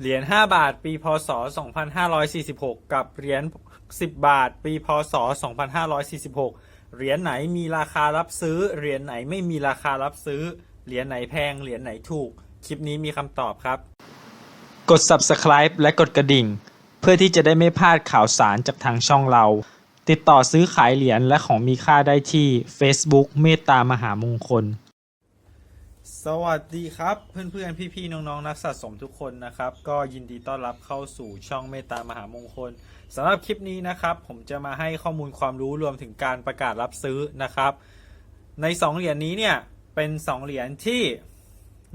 เหรียญ5บาทปีพศ 2546 กับเหรียญ10 บาท ปีพศ 2546 เหรียญไหนมีราคารับซื้อ เหรียญไหนไม่มีราคารับซื้อ เหรียญไหนแพง เหรียญไหนถูก คลิปนี้มีคำตอบครับ กด subscribe และกดกระดิ่ง เพื่อที่จะได้ไม่พลาดข่าวสารจากทางช่องเรา ติดต่อซื้อขายเหรียญและของมีค่าได้ที่ Facebook เมตตามหามงคล สวัสดีครับ เพื่อนๆ พี่ๆ น้องๆ นักสะสมทุกคนนะครับ ก็ยินดีต้อนรับเข้าสู่ช่องเมตตามหามงคลสำหรับคลิปนี้นะครับ ผมจะมาให้ข้อมูลความรู้รวมถึงการประกาศรับซื้อนะครับ ใน 2 เหรียญนี้เนี่ย เป็น 2 เหรียญที่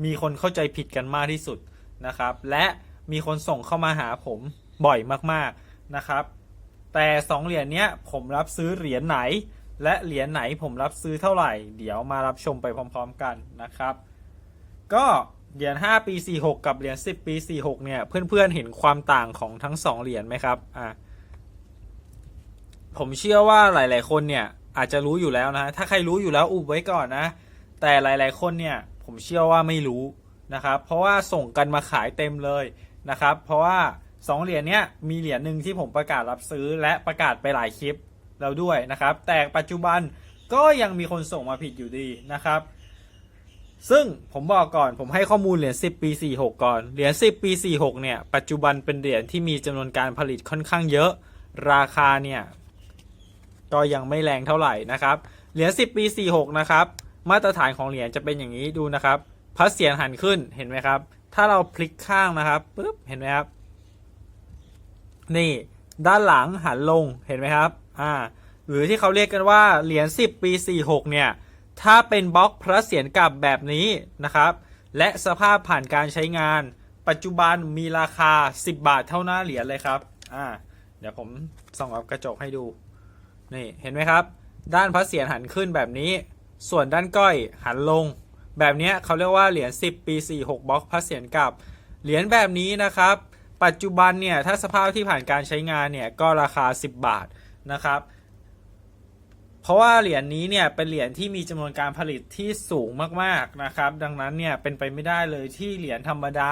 มีคนเข้าใจผิดกันมากที่สุดนะครับ และมีคนส่งเข้ามาหาผมบ่อยมากๆนะครับ แต่ 2 เหรียญเนี้ยผมรับซื้อเหรียญไหน และเหรียญไหนผมรับซื้อเท่าไหร่ เดี๋ยวมารับชมไปพร้อม ๆ กันนะครับ ก็เหรียญ5ปี 46 กับเหรียญ10 ปี 46 เนี่ย เพื่อนๆเห็นความต่างของทั้ง 2 เหรียญไหมครับอะผมเชื่อว่าหลาย ๆ คนเนี่ยอาจจะรู้อยู่แล้วนะ ถ้าใครรู้อยู่แล้วอุบไว้ก่อนนะ แต่หลาย ๆ คนเนี่ยผมเชื่อว่าไม่รู้นะครับ เพราะว่าส่งกันมาขายเต็มเลยนะครับ เพราะว่า 2 เหรียญเนี้ยมีเหรียญหนึ่งที่ผมประกาศรับซื้อและประกาศไปหลายคลิปแล้วด้วยนะครับ แต่ปัจจุบันก็ยังมีคนส่งมาผิดอยู่ดีนะครับ ซึ่งผมบอกก่อนผมให้ข้อมูลเหรียญ10 ปี 46 ก่อน เหรียญ10 ปี 46 เนี่ย ปัจจุบันเป็นเหรียญที่มีจำนวนการผลิตค่อนข้างเยอะ ราคาเนี่ย ก็ยังไม่แรงเท่าไหร่นะครับ เหรียญ10 ปี 46 นะครับ มาตรฐานของเหรียญจะเป็นอย่างนี้ดูนะครับพระเสียรหันขึ้นเห็นไหมครับ ถ้าเราพลิกข้างนะครับปุ๊บเห็นไหมครับ นี่ด้านหลังหันลงเห็นไหมครับ อ่า หรือที่เขาเรียกกันว่าเหรียญ10 ปี 46 เนี่ย ถ้าเป็นบล็อกพระเสียรกลับแบบนี้นะครับ และสภาพผ่านการใช้งาน ปัจจุบันมีราคา 10 บาทเท่าหน้าเหรียญเลยครับอ่าเดี๋ยวผมส่องกับกระจกให้ดูนี่เห็นไหมครับ ด้านพระเสียรหันขึ้นแบบนี้ ส่วนด้านก้อยหันลง แบบนี้เขาเรียกว่าเหรียญ10 ปี 46บล็อกพระเสียรกลับเหรียญแบบนี้นะครับ ปัจจุบันเนี่ยถ้าสภาพที่ผ่านการใช้งานเนี่ยก็ราคา 10 บาทนะครับ เพราะว่าเหรียญนี้เนี่ยเป็นเหรียญที่มีจำนวนการผลิตที่สูงมากๆนะครับ ดังนั้นเนี่ยเป็นไปไม่ได้เลยที่เหรียญธรรมดา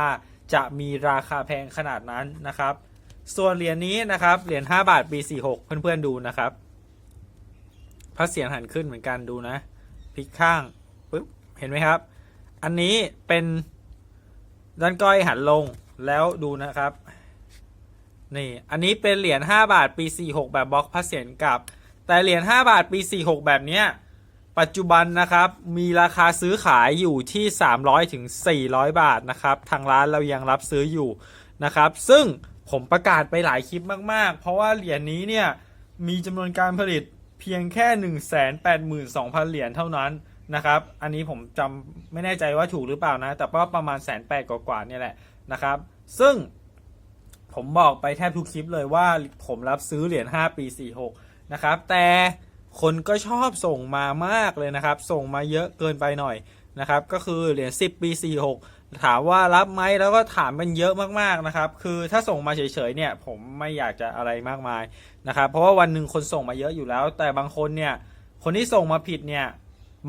จะมีราคาแพงขนาดนั้นนะครับ ส่วนเหรียญนี้นะครับเหรียญ5บาทปี46เพื่อนๆดูนะครับพระเสียงหันขึ้นเหมือนกันดูนะพลิกข้างปุ๊บเห็นไหมครับ อันนี้เป็นด้านก้อยหันลงแล้วดูนะครับนี่อันนี้เป็นเหรียญ5บาทปี46แบบบล็อกพระเสียรกลับ แต่เหรียญ5บาทปี 46 แบบเนี้ยปัจจุบันนะครับมีราคาซื้อขายอยู่ที่ 300ถึง400 บาทนะครับ ทางร้านเรายังรับซื้ออยู่นะครับ ซึ่งผมประกาศไปหลายคลิปมาก ๆ เพราะว่าเหรียญนี้เนี่ยมีจำนวนการผลิตเพียงแค่ 182,000 เหรียญเท่านั้นนะครับ อันนี้ผมจำไม่แน่ใจว่าถูกหรือเปล่านะ แต่ว่าประมาณแสนแปดกว่าๆเนี่ยแหละนะครับ ซึ่งผมบอกไปแทบทุกคลิปเลยว่าผมรับซื้อเหรียญ5ปี 46 นะครับ แต่คนก็ชอบส่งมามากเลยนะครับ ส่งมาเยอะเกินไปหน่อยนะครับ ก็คือเหรียญ10 ปี 46 ถามว่ารับไหมแล้วก็ถามมันเยอะมากๆนะครับ คือถ้าส่งมาเฉยๆเนี่ย ผมไม่อยากจะอะไรมากมายนะครับ เพราะว่าวันหนึ่งคนส่งมาเยอะอยู่แล้ว แต่บางคนเนี่ยคนที่ส่งมาผิดเนี่ย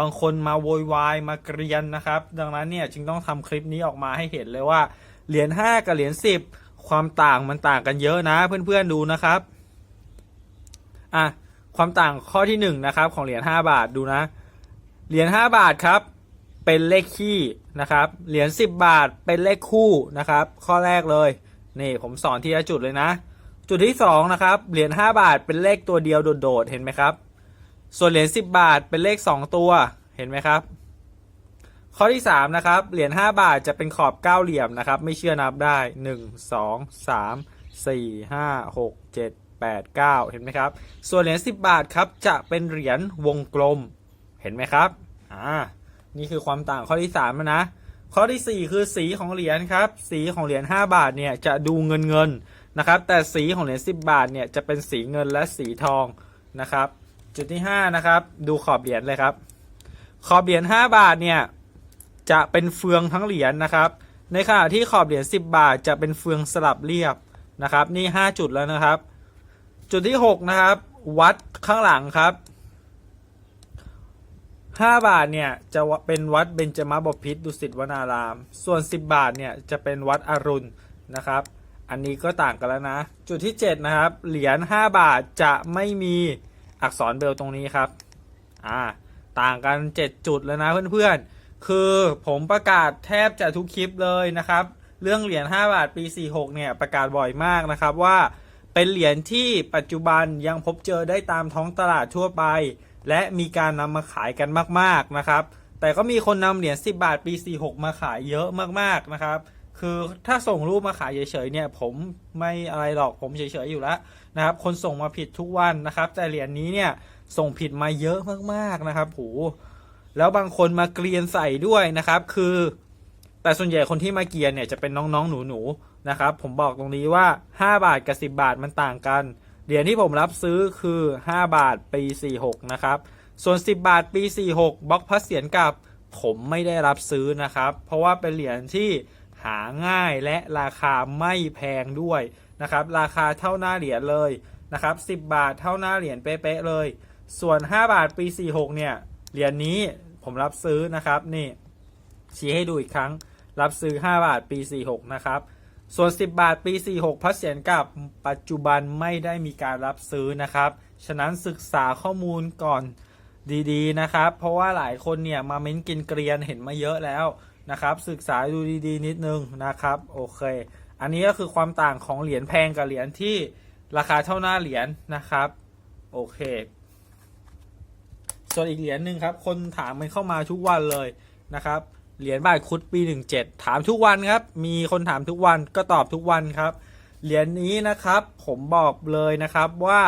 บางคนมาโวยวายมาเกรียนนะครับ ดังนั้นเนี่ยจึงต้องทำคลิปนี้ออกมาให้เห็นเลยว่าเหรียญ5กับเหรียญ10 ความต่างมันต่างกันเยอะนะเพื่อนๆดูนะครับ อะความต่างข้อที่1นงนะครับของเหรียญ5บาทดูนะ เหรียญ5บาทครับ เป็นเลขคี่นะครับ เหรียญ10 บาทเป็นเลขคู่นะครับ ข้อแรกเลยนี่ผมสอนทีละจุดเลยนะ จุดที่2นะครับเหรียญ5บาทเป็นเลขตัวเดียวโดดๆเห็นไหมครับ ส่วนเหรียญ10 บาทเป็นเลข 2 ตัวเห็นไหมครับ ข้อที่3นะครับเหรียญ5บาทจะเป็นขอบ9เหลี่ยมนะครับ ไม่เชื่อนับได้ 1 2 3 4 5 6 7 8 9 เห็นไหมครับ ส่วนเหรียญ10 บาทครับจะเป็นเหรียญวงกลม เห็นไหมครับ อ่า นี่คือความต่างข้อที่3นะ ข้อทีสี่ 4 คือสีของเหรียญครับ สีของเหรียญ5บาทเนี่ยจะดูเงินเงินนะครับ แต่สีของเหรียญ10 บาทเนี่ยจะเป็นสีเงินและสีทองนะครับ จุดที่5นะครับ ดูขอบเหรียญเลยครับ ขอบเหรียญ5บาทเนี่ยจะเป็นเฟืองทั้งเหรียญนะครับ ในขณะที่ขอบเหรียญ10 บาท จะเป็นเฟืองสลับเรียบนะครับ นี่ 5 จุดแล้วนะครับ จุดที่6นะครับ วัดข้างหลังครับ5บาทเนี่ยจะเป็นวัดเบญจมบพิตรดุสิตวนาราม ส่วน10บบาทเนี่ยจะเป็นวัดอรุณนะครับ อันนี้ก็ต่างกันแล้วนะ จุดที่7นะครับ เหรียญ5บาทจะไม่มีอักษรเบลตรงนี้ครับ อ่า ต่างกัน7จุดแล้วนะเพื่อนๆ คือผมประกาศแทบจะทุกคลิปเลยนะครับ เรื่องเหรียญ5บาทปี46เนี่ยประกาศบ่อยมากนะครับว่า เป็นเหรียญที่ปัจจุบันยังพบเจอได้ตามท้องตลาดทั่วไป และมีการนำมาขายกันมากๆนะครับ แต่ก็มีคนนำเหรียญ10 บาทปี 46 มาขายเยอะมากๆนะครับ คือถ้าส่งรูปมาขายเฉยๆเนี่ย ผมไม่อะไรหรอกผมเฉยๆอยู่แล้วนะครับ คนส่งมาผิดทุกวันนะครับ แต่เหรียญนี้เนี่ยส่งผิดมาเยอะมากๆนะครับโหแล้วบางคนมาเกลียนใส่ด้วยนะครับ คือ แต่ส่วนใหญ่คนที่มาเกลียนเนี่ยจะเป็นน้องๆหนูๆ นะครับ ผมบอกตรงนี้ว่า 5 บาทกับ 10 บาทมันต่างกัน เหรียญที่ผมรับซื้อคือ 5 บาทปี 46 นะครับ ส่วน 10 บาทปี 46บล็อกพัสเสียนกับผมไม่ได้รับซื้อนะครับ เพราะว่าเป็นเหรียญที่หาง่ายและราคาไม่แพงด้วยนะครับ ราคาเท่าหน้าเหรียญเลยนะครับ 10 บาทเท่าหน้าเหรียญเป๊ะๆเลย ส่วน 5 บาทปี 46 เนี่ย เหรียญนี้ผมรับซื้อนะครับ นี่ชี้ให้ดูอีกครั้ง รับซื้อ 5 บาทปี 46 นะครับ ส่วน 10 บาท ปี 46 พัสเสียนกับปัจจุบันไม่ได้มีการรับซื้อนะครับ ฉะนั้นศึกษาข้อมูลก่อนดีๆนะครับ เพราะว่าหลายคนเนี่ยมาเม้นกินเกรียนเห็นมาเยอะแล้วนะครับ ศึกษาดูดีๆ นิดนึงนะครับ โอเค อันนี้ก็คือความต่างของเหรียญแพงกับเหรียญที่ราคาเท่าหน้าเหรียญนะครับ โอเค ส่วนอีกเหรียญหนึ่งครับ คนถามมันเข้ามาทุกวันเลยนะครับ เหรียญบาทคุดปี 17 ถามทุกวันครับ มีคนถามทุกวันก็ตอบทุกวันครับ เหรียญนี้นะครับ ผมบอกเลยนะครับว่า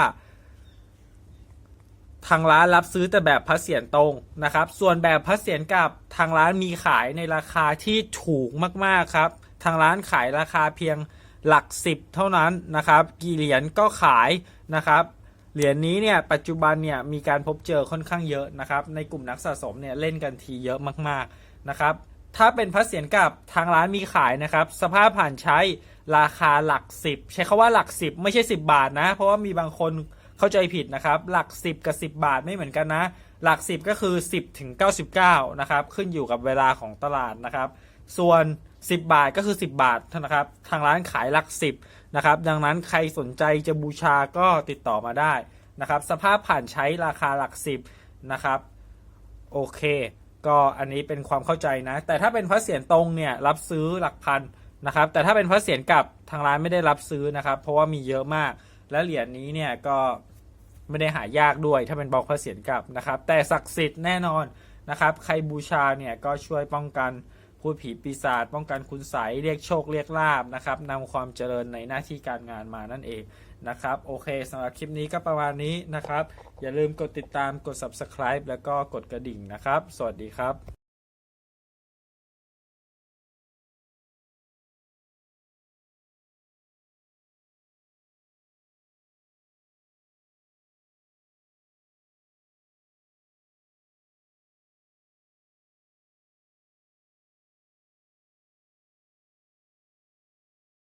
ทางร้านรับซื้อแต่แบบพัสเสียนตรงนะครับ ส่วนแบบพัสเสียนกับทางร้านมีขายในราคาที่ถูกมากๆครับ ทางร้านขายราคาเพียงหลักสิบเท่านั้นนะครับ กี่เหรียญก็ขายนะครับเหรียญนี้เนี่ยปัจจุบันเนี่ยมีการพบเจอค่อนข้างเยอะนะครับในกลุ่มนักสะสมเนี่ยเล่นกันทีเยอะมากๆ นะครับ ถ้าเป็นพัสเสียนกับทางร้านมีขายนะครับ สภาพผ่านใช้ราคาหลักสิบใช้คาว่าหลักสิบไม่ใช่ 10 บาทนะ เพราะว่ามีบางคนเข้าใจผิดนะครับ หลัก 10 กับ 10 บาทไม่เหมือนกันนะ หลัก 10 ก็คือ 10 ถึง 99 นะครับ ขึ้นอยู่กับเวลาของตลาดนะครับ ส่วน 10 บาทก็คือ 10 บาทนะครับ ทางร้านขายหลัก 10 นะครับ ดังนั้นใครสนใจจะบูชาก็ติดต่อมาได้นะครับ สภาพผ่านใช้ราคาหลัก 10 นะครับ โอเค ก็อันนี้เป็นความเข้าใจนะ แต่ถ้าเป็นพระเสียรตรงเนี่ยรับซื้อหลักพันนะครับ แต่ถ้าเป็นพระเสียรกลับทางร้านไม่ได้รับซื้อนะครับ เพราะว่ามีเยอะมาก และเหรียญนี้เนี่ยก็ไม่ได้หายากด้วย ถ้าเป็นบอกพระเสียรกลับนะครับ แต่ศักดิ์สิทธิ์แน่นอนนะครับ ใครบูชาเนี่ยก็ช่วยป้องกัน พูดผีปีศาจป้องกันคุณใสยเรียกโชคเรียกลาบนะครับนำความเจริญในหน้าที่การงานมานั่นเองนะครับโอเคสำหรับคลิปนี้ก็ประมาณนี้นะครับ อย่าลืมกดติดตามกด subscribe แล้วก็กดกระดิ่งนะครับ สวัสดีครับ